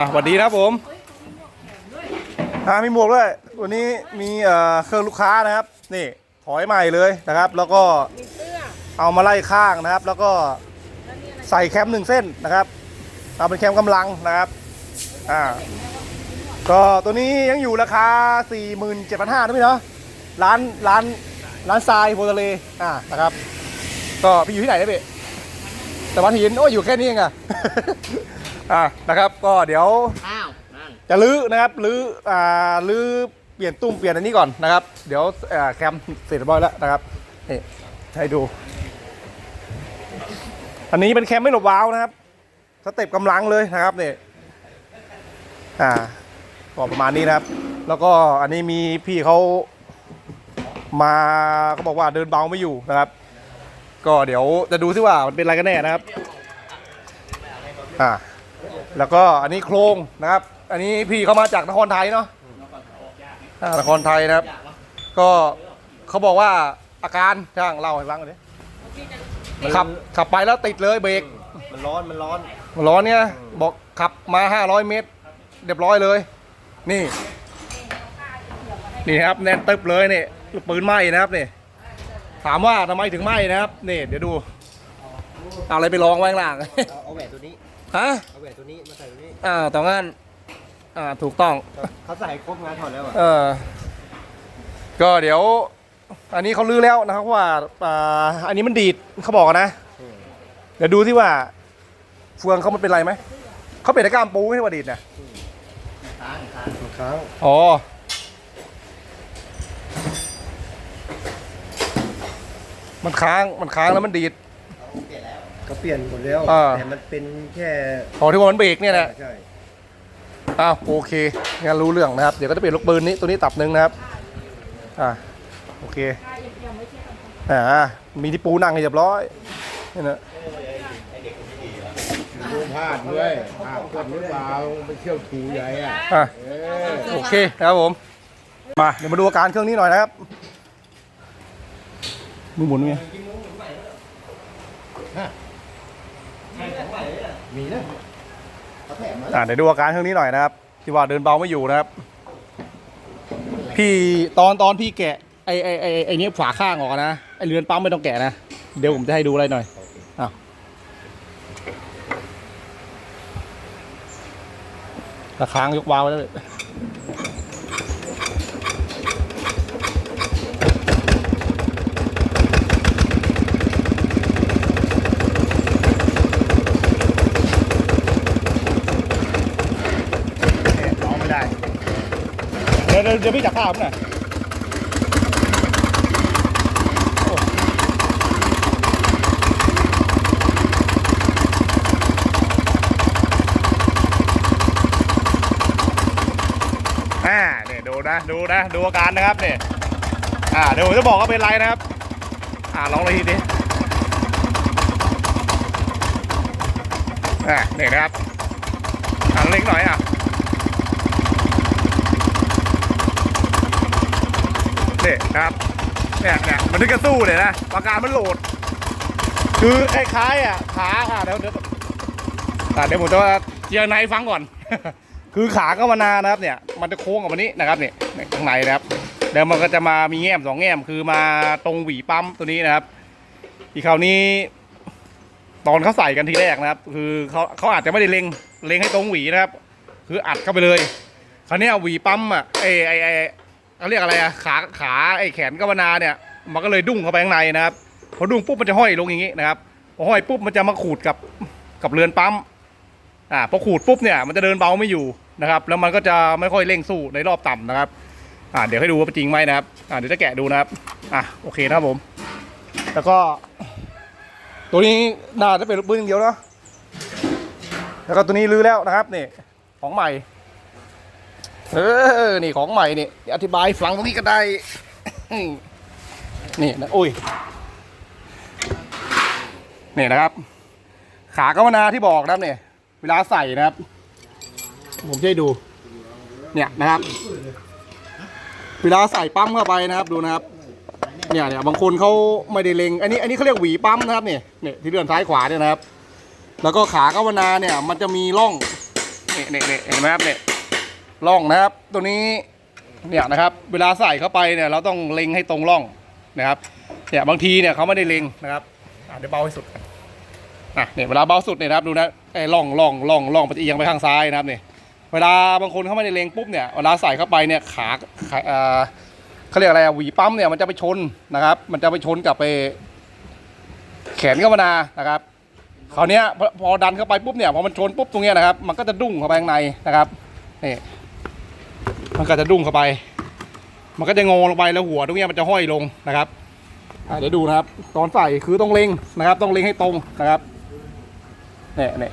อะสวัสดีนะครับผมอ่ามีหมวกด้วย วันนี้มีเอ่อเครื่องลูกค้านะครับ นี่ถอยใหม่เลยนะครับ แล้วก็เอามาไล่ข้างนะครับ แล้วก็ใส่แคมหนึ่งเส้นนะครับ เอาเป็นแคมกำลังนะครับ อ่า ก็ตัวนี้ยังอยู่ราคา 47,500นะพี่เนาะร้านร้านร้านทรายโพทะเลอ่านะครับ ก็พี่อยู่ที่ไหนนี่ยพี่แต่วันหินโอ้ยอยู่แค่นี้เองอะ อ่านะครับก็เดี๋ยวอ้าวนั่นจะลื้อนะครับลื้ออ่าลื้อเปลี่ยนตุ้มเปลี่ยนอันนี้ก่อนนะครับ เดี๋ยวอ่าแคมเสร็จเรียบร้อยแล้วนะครับนี่ให้ดู อันนี้เป็นแคมไม่หลบวาวนะครับสเต็ปกำลังเลยนะครับนี่อ่าก็ประมาณนี้นะครับ แล้วก็อันนี้มีพี่เขามาเขาบอกว่าเดินเบาไม่อยู่นะครับ ก็เดี๋ยวจะดูซิว่ามันเป็นอะไรกันแน่นะครับ อ่า แล้วก็อันนี้โครงนะครับ อันนี้พี่เขามาจากนครไทยเนาะอ่านครไทยนะครับ ก็เขาบอกว่าอาการช่างเล่าให้ฟังหน่อยดิขับขับไปแล้วติดเลยเบรกมันร้อนมันร้อนร้อนเนี่ยบอกขับมา 500 เมตรเรียบร้อยเลย นี่ นี่ครับแน่นตึบเลยนี่ลูกปืนไหม้นะครับนี่ถามว่าทำไมถึงไหม้นะครับนี่เดี๋ยวดู เอาอะไรไปลองไว้ข้างล่างเอาเอาแหวนตัวนี้ ฮะเอาแหวนตัวนี้มาใส่ตัวนี้อ่าต่องั้นอ่าถูกต้อง เขาใส่ครบงานถอดแล้วอะเออก็เดี๋ยว อันนี้เขาลื้อแล้วนะครับว่าอ่าอันนี้มันดีดเขาบอกนะ เดี๋ยวดูที่ว่าเฟืองเขามันเป็นไรไหมเขาเป็นตะกร้ามปูไม่ใช่ว่าดีดนะค้างค้างค้างอ๋อมันค้างมันค้างแล้วมันดีด ก็เปลี่ยนหมดแล้วอ่า แต่มันเป็นแค่พอที่ว่ามันเบรกเนี่ยนะใช่อ้าวโอเคงั้นรู้เรื่องนะครับ เดี๋ยวก็จะเปลี่ยนลูกปืนนี้ตัวนี้ตับหนึ่งนะครับ อ่าโอเคอ่ามีที่ปูนั่งให้เรียบร้อยนี่นะดูพลาดด้วยพลาดกดหรือเปล่าไปเที่ยวถูใหญ่อะอะเออโอเคนะครับผม มาเดี๋ยวมาดูอาการเครื่องนี้หน่อยนะครับมือหมุนไง มีนะเขาแถมมาอ่าเดี๋ยวดูอาการเครื่องนี้หน่อยนะครับ ที่ว่าเดินเบาไม่อยู่นะครับ พี่ตอนตอนพี่แกะไอไอไอไอเนี้ยฝาข้างออกนะไอเรือนปั๊มไม่ต้องแกะนะ เดี๋ยวผมจะให้ดูอะไรหน่อยอ้าวตะค้างยกวาวไว้เลย ร้องไม่ได้ เดี๋ยวพี่จับภาพหน่อยอ่าเนี่ยดูนะดูนะดูอาการนะครับเนี่ยอ่าเดี๋ยวผมจะบอกว่าเป็นไรนะครับ อ่าลองเลยทีนี้อ่าเนี่ยนะครับอ่าเล็กหน่อยอะ นี่นะครับเนี่ยเนี่ยมันถึงจะสู้เลยนะปากกามันโหลด คือคล้ายๆอะขาอะเดี๋ยวเดี๋ยวอะเดี๋ยวผมจะเจียร์ในฟังก่อน คือขาก็มานานะครับเนี่ย มันจะโค้งออกมานี้นะครับเนี่ยข้างในนะครับเดี๋ยวมันก็จะมามีแง้มสองแง้มคือมาตรงหวีปั๊มตัวนี้นะครับ อีกคราวนี้ ตอนเขาใส่กันทีแรกนะครับ คือเขาเขาอาจจะไม่ได้เล็งเล็งให้ตรงหวีนะครับ คืออัดเข้าไปเลย คราวนี้หวีปั๊มอะไอไอไอ เขาเรียกอะไรอะขาขาไอแขนกวนาเนี่ย มันก็เลยดุ้งเข้าไปข้างในนะครับพอดุ้งปุ๊บมันจะห้อยลงอย่างนี้นะครับพอห้อยปุ๊บมันจะมาขูดกับกับเรือนปั๊มอ่าพอขูดปุ๊บเนี่ยมันจะเดินเบาไม่อยู่นะครับแล้วมันก็จะไม่ค่อยเร่งสู้ในรอบต่ำนะครับอ่าเดี๋ยวให้ดูว่าจริงไหมนะครับอ่าเดี๋ยวจะแกะดูนะครับอะโอเคนะครับผม แล้วก็ ตัวนี้น่าจะเป็นปืนอย่างเดียวเนาะแล้วก็ตัวนี้รื้อแล้วนะครับนี่ของใหม่ เออ นี่ของใหม่นี่อธิบายฟังตรงนี้ก็ได้ นี่นะอุ้ย นี่นะครับ ขากวนาที่บอกนะครับเนี่ย เวลาใส่นะครับ ผมจะให้ดู เนี่ยนะครับ เวลาใส่ปั๊มเข้าไปนะครับ ดูนะครับ เนี่ยเนี่ยบางคนเขาไม่ได้เล็ง อันนี้ อันนี้เขาเรียกหวีปั๊มนะครับเนี่ยเนี่ยที่เลื่อนซ้ายขวาเนี่ยนะครับ แล้วก็ขากวนาเนี่ย มันจะมีร่อง เนี่นี่นี่ยเห็นไหมครับเนี่ย ร่องนะครับ ตัวนี้เนี่ยนะครับเวลาใส่เข้าไปเนี่ยเราต้องเล็งให้ตรงร่องนะครับเนี่ยบางทีเนี่ยเขาไม่ได้เล็งนะครับเดี๋ยวเบาให้สุดนอะเนี่ยเวลาเบาสุดเนี่ยนะครับดูนะไอ้ร่องร่องร่องร่องมันจะเอียงไปข้างซ้ายนะครับเนี่ยเวลาบางคนเขาไม่ได้เล็งปุ๊บเนี่ยเวลาใส่เข้าไปเนี่ยขาขาเออเขาเรียกอะไรอะหวีปั๊มเนี่ยมันจะไปชนนะครับ มันจะไปชนกับไปแขนกัมนานะครับคราวเนี้ยพอพอดันเข้าไปปุ๊บเนี่ยพอมันชนปุ๊บตรงเนี้ยนะครับ มันก็จะดุ้งเข้าไปข้างในนะครับนี่ มันก็จะดุ้งเข้าไป มันก็จะงอลงไปแล้วหัวตรงเนี้ยมันจะห้อยลงนะครับเดี๋ยวดูนะครับ ตอนใส่คือต้องเล็งนะครับ ต้องเล็งให้ตรงนะครับเนี่ยเนี่ย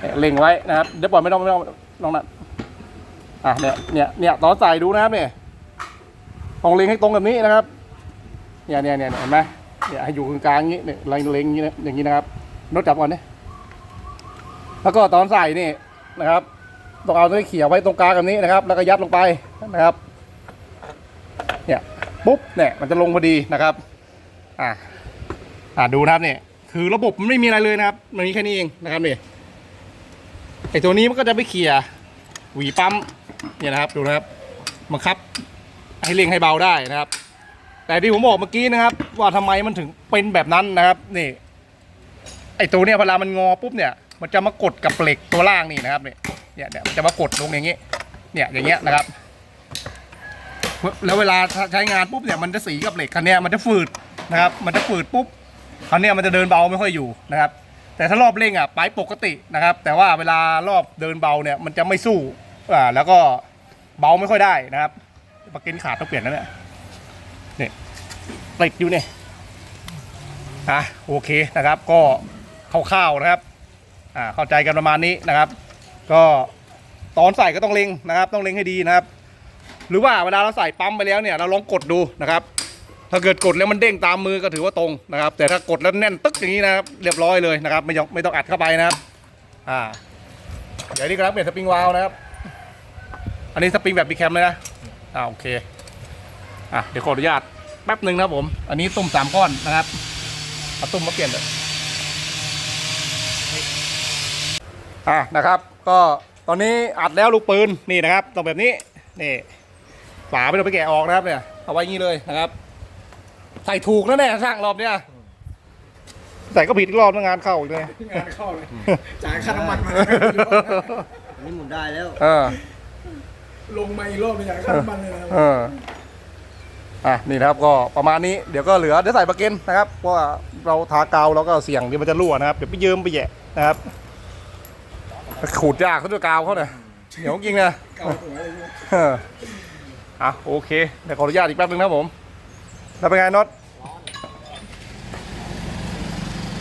เนี่ยเล็งไว้นะครับเดี๋ยวปล่อยไม่ต้องไม่ต้องลองนั่นอะเนี่ยเนี่ยเนี่ยตอนใส่ดูนะครับเนี่ยต้องเล็งให้ตรงแบบนี้นะครับเนี่ยเนี่ยเนี่ยเห็นไหมเนี่ยให้อยู่กลางๆอย่างนี้เนี่ยเล็งเล็งอย่างนี้นะครับนดจับก่อนนี่แล้วก็ตอนใส่นี่นะครับ ต้องเอาตัวนี้เขี่ยไว้ตรงกลางแบบนี้นะครับ แล้วก็ยัดลงไปนะครับ เนี่ยปุ๊บเนี่ยมันจะลงพอดีนะครับ อ่าอ่าดูนะครับเนี่ยคือระบบมันไม่มีอะไรเลยนะครับ มันมีแค่นี้เองนะครับนี่ไอตัวนี้มันก็จะไปเขี่ยหวีปั๊มเนี่ยนะครับดูนะครับบังคับให้เร่งให้เบาได้นะครับ แต่ที่ผมบอกเมื่อกี้นะครับ ว่าทำไมมันถึงเป็นแบบนั้นนะครับนี่ไอตัวเนี้ยเวลามันงอปุ๊บเนี่ย มันจะมากดกับเหล็กตัวล่างนี่นะครับเนี่ย เนี่ยเนี่ยมันจะมากดลงอย่างเงี้เนี่ยอย่างเงี้ยนะครับ แล้วเวลาใช้งานปุ๊บเนี่ยมันจะสีกับเหล็กคันนี้มันจะฝืดนะครับ มันจะฝืดปุ๊บคันนี้มันจะเดินเบาไม่ค่อยอยู่นะครับ แต่ถ้ารอบเร่งอะไปปกตินะครับ แต่ว่าเวลารอบเดินเบาเนี่ยมันจะไม่สู้อ่าแล้วก็เบาไม่ค่อยได้นะครับปากเกนขาดต้องเปลี่ยนแล้วเนี่ยนี่ติดอยู่เนี่ยอะโอเคนะครับ ก็คร่าวๆนะครับอ่าเข้าใจกันประมาณนี้นะครับ ก็ตอนใส่ก็ต้องเล็งนะครับ ต้องเล็งให้ดีนะครับ หรือว่าเวลาเราใส่ปั๊มไปแล้วเนี่ยเราลองกดดูนะครับ ถ้าเกิดกดแล้วมันเด้งตามมือก็ถือว่าตรงนะครับ แต่ถ้ากดแล้วแน่นตึ๊กอย่างนี้นะครับเรียบร้อยเลยนะครับ ไม่ต้องไม่ต้องอัดเข้าไปนะครับอ่าเดี๋ยวนี้ก็รับเปลี่ยนสปริงวาล์วนะครับ อันนี้สปริงแบบบีแคมเลยนะอ่าโอเคอะเดี๋ยวขออนุญาตแป๊บหนึ่งนะผม อันนี้ตุ้มสามก้อนนะครับเอาตุ้มมาเปลี่ยนเลยอะนะครับ ก็ตอนนี้อัดแล้วลูกปืนนี่นะครับต้องแบบนี้นี่ฝาไม่ต้องไปแกะออกนะครับเนี่ยเอาไว้อย่างนี้เลยนะครับใส่ถูกนะเนี่ยช่างรอบเนี้ยใส่ก็ผิดอีกรอบนะงานเข้าอีกเลยงานเข้าเลยจ่ายค่าน้ำมันมาอันนี้หมุนได้แล้วเออลงมาอีกรอบไม่จ่ายค่าน้ำมันเลยนะเอออะนี่นะครับก็ประมาณนี้เดี๋ยวก็เหลือเดี๋ยวใส่ปลาเกนนะครับเพราะว่าเราทากาวเราก็เสี่ยงที่มันจะรั่วนะครับเดี๋ยวไปยืมไปแยะนะครับ ขูดยากเขาด้วยกาวเขาเนี่ยเหนียวจริงนะเก่าหัวเลยเอออะโอเคเดี๋ยวขออนุญาตอีกแป๊บนึงนะครับผม แล้วเป็นไงน็อต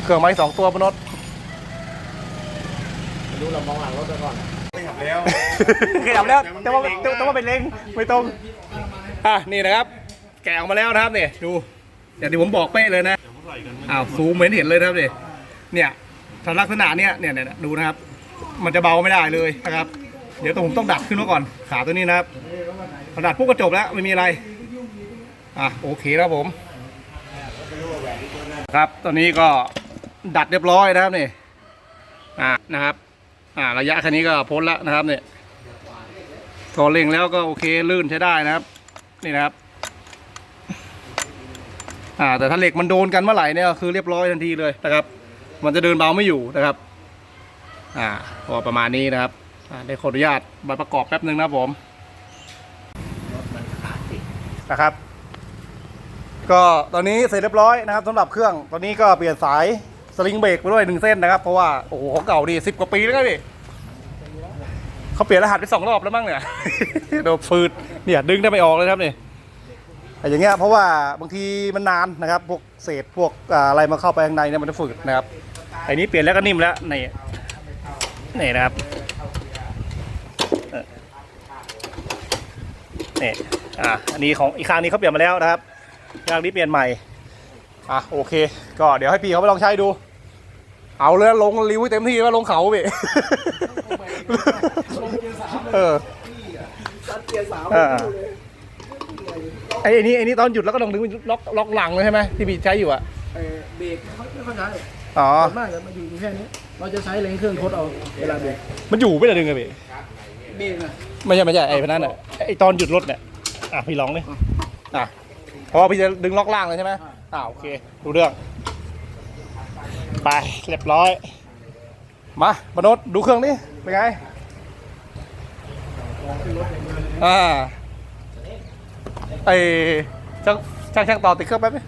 เครื่องไม้สองตัวปะน็อตดูเรามองหลังรถไปก่อนขยับแล้วแต่ว่าแต่ว่าเป็นเล้งไม่ตรงอะนี่นะครับ แกะออกมาแล้วนะครับเนี่ยดูอย่างที่ผมบอกเป๊ะเลยนะอ้าวซูมเห็นเห็นเลยนะครับเนี่ยเนี่ยถ้าลักษณะเนี้ยเนี่ยเนี่ยดูนะครับ มันจะเบาไม่ได้เลยนะครับ เดี๋ยวตัวผมต้องดัดขึ้นมาก่อนขาตัวนี้นะครับพอดัดปุ๊บก็จบแล้วไม่มีอะไรอะโอเคครับผมครับตอนนี้ก็ดัดเรียบร้อยนะครับนี่อ่านะครับอ่าระยะแค่นี้ก็พ้นแล้วนะครับเนี่ยก็เร่งแล้วก็โอเคลื่นใช้ได้นะครับ นี่นะครับอ่าแต่ถ้าเหล็กมันโดนกันเมื่อไหร่เนี่ยคือเรียบร้อยทันทีเลยนะครับ มันจะเดินเบาไม่อยู่นะครับ อ่าก็ประมาณนี้นะครับได้ขออนุญาตมาประกอบแป๊บหนึ่งนะครับผมนะครับ ก็ตอนนี้เสร็จเรียบร้อยนะครับสำหรับเครื่องตอนนี้ก็เปลี่ยนสายสลิงเบรกไปด้วยหนึ่งเส้นนะครับ เพราะว่าโอ้โหของเก่าดีสิบกว่าปีแล้วครับพี่เขาเปลี่ยนรหัสไปสองรอบแล้วมั้งเนี่ยโดนฟืดเนี่ยดึงได้ไม่ออกเลยครับนี่แต่อย่างเงี้ยเพราะว่าบางทีมันนานนะครับ พวกเศษพวกอ่าอะไรมาเข้าไปข้างในเนี่ยมันจะฝืดนะครับไอ้นี้เปลี่ยนแล้วก็นิ่มแล้วนี่ นี่นะครับนี่อ่าอันนี้ของอีกข้างนี้เขาเปลี่ยนมาแล้วนะครับข้างนี้เปลี่ยนใหม่อะโอเค ก็เดี๋ยวให้พี่เขาไปลองใช้ดู เอาเลยลงรีวิวเต็มที่ว่าลงเขาพี่เออเกียร์สามอ่าไอ้ไอ้นี่ไอ้นี่ตอนหยุดแล้วก็ลองดึงล็อกล็อกหลังเลยใช่ไหมที่พี่ใช้อยู่อะเบรกไม่ค่อยใช้ อ๋อ ส่วนมากจะมาอยู่แค่นี้ เราจะใช้เร่งเครื่องทดเอาเวลาเบรกมันอยู่ไม่ได้ดึงอะพี่มเบรกนะไม่ใช่ไม่ใช่ไอ้พวกนั้นอะไอ้ตอนหยุดรถเนี่ยอะพี่ลองดิอะเพราะว่าพี่จะดึงล็อกล่างเลยใช่ไหมอ่าโอเคดูเรื่อง ไปเรียบร้อย มามนุษย์ดูเครื่องนี่เป็นไงอ่าไอช่างช่างช่างต่อติดเครื่องแป๊บนึง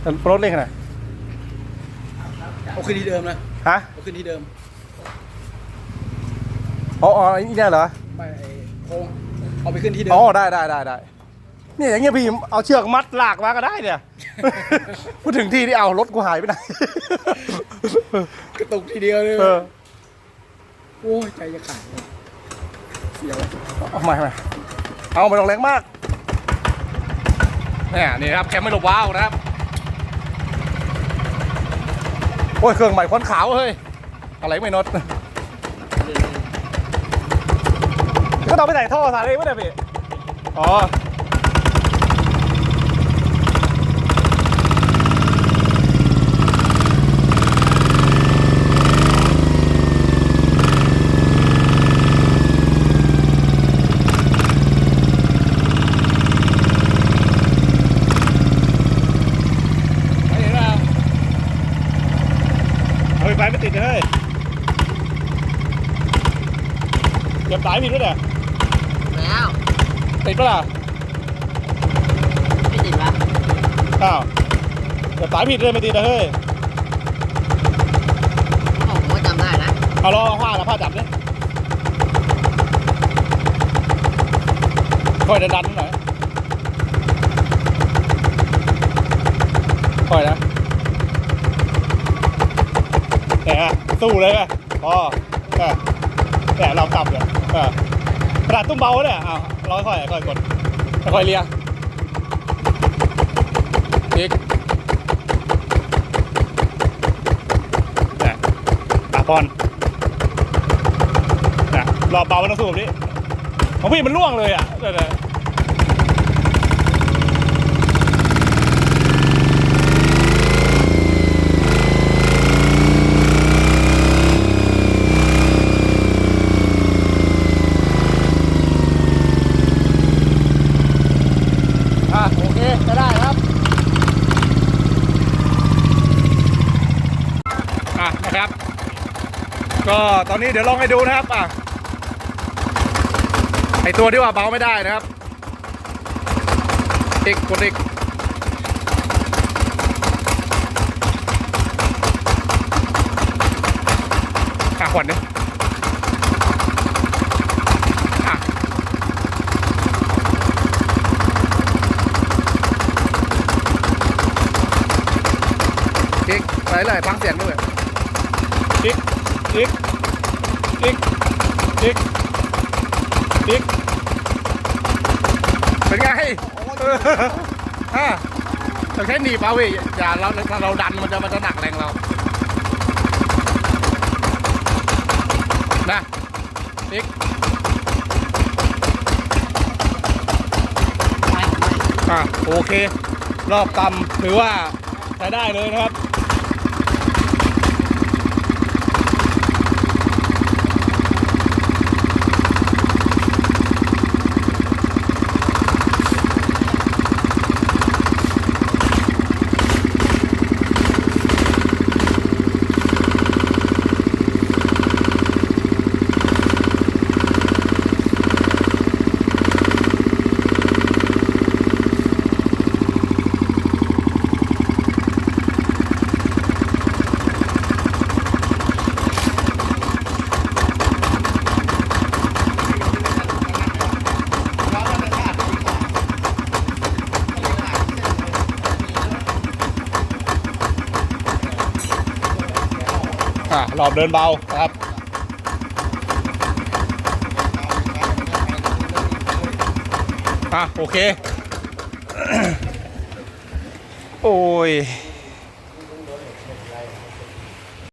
แต่รถเร่งขนาด เอาขึ้นที่เดิมนะฮะเอาขึ้นที่เดิมอ๋ออ๋อไอ้นี่ได้เหรอไม่ไอ้โค้งเอาไปขึ้นที่เดิมอ๋อได้ได้ได้ได้เนี่ยอย่างเงี้ยพี่เอาเชือกมัดลากมาก็ได้เนี่ย พูดถึงที่ที่เอารถกูหายไปไหน กระตุกทีเดียวเลยเออโอ้ยใจจะขาดเลยเสียวเอาใหม่ใหม่เอาไปลงแรงมากเนี่ยนี่ครับแคมไม่หลบว้าวนะครับ โอ้ยเครื่องใหม่ควันขาวเฮ้ยอะไรไม่นดก็ต้องไปใส่ท่อสารเองไม่ได้พี่อ๋อ ไปเห็นเปล่าเฮ้ยไฟไม่ติดเลยเฮ้ย เก็บสายผิดด้วยเนี่ยแล้วติดปะล่ะไม่ติดวะอ้าวเก็บสายผิดเลยไม่ติดนะเฮ้ยผมผมก็จำได้นะเอาลองผ้าแล้วผ้าจับเนี่ยค่อยดันๆหน่อยค่อยนะเนี่ยฮะสู้เลยไงพอเออ แต่เราตับเลยเออกระดาษตุ้มเบาเนี่ยเอาเราค่อยๆค่อยๆกดค่อยๆเลียอีกเนี่ยตาปอนเนี่ยรอบเบามันต้องสู้แบบนี้ของพี่มันล่วงเลยอะเดี๋ยวๆ อะโอเคจะได้ครับ อะนะครับ ก็ ตอนนี้เดี๋ยวลองให้ดูนะครับอะไอตัวที่ว่าเบาไม่ได้นะครับอีกกดอีกอะขวัญดิอะกิ๊กไปเลยฟังเสียงด้วยกิ๊กกิ๊กกิ๊ก กิ๊กกิ๊กเป็นไงออฮะเราใช้หนีบเอาเว้ยอย่าเราถ้าเราดันมันจะมันจะหนักแรงเรานะกิ๊กไม่ไม่อะโอเค รอบต่ำถือว่าใช้ได้เลยนะครับ รอบเดินเบาครับอะโอเค โอ้ย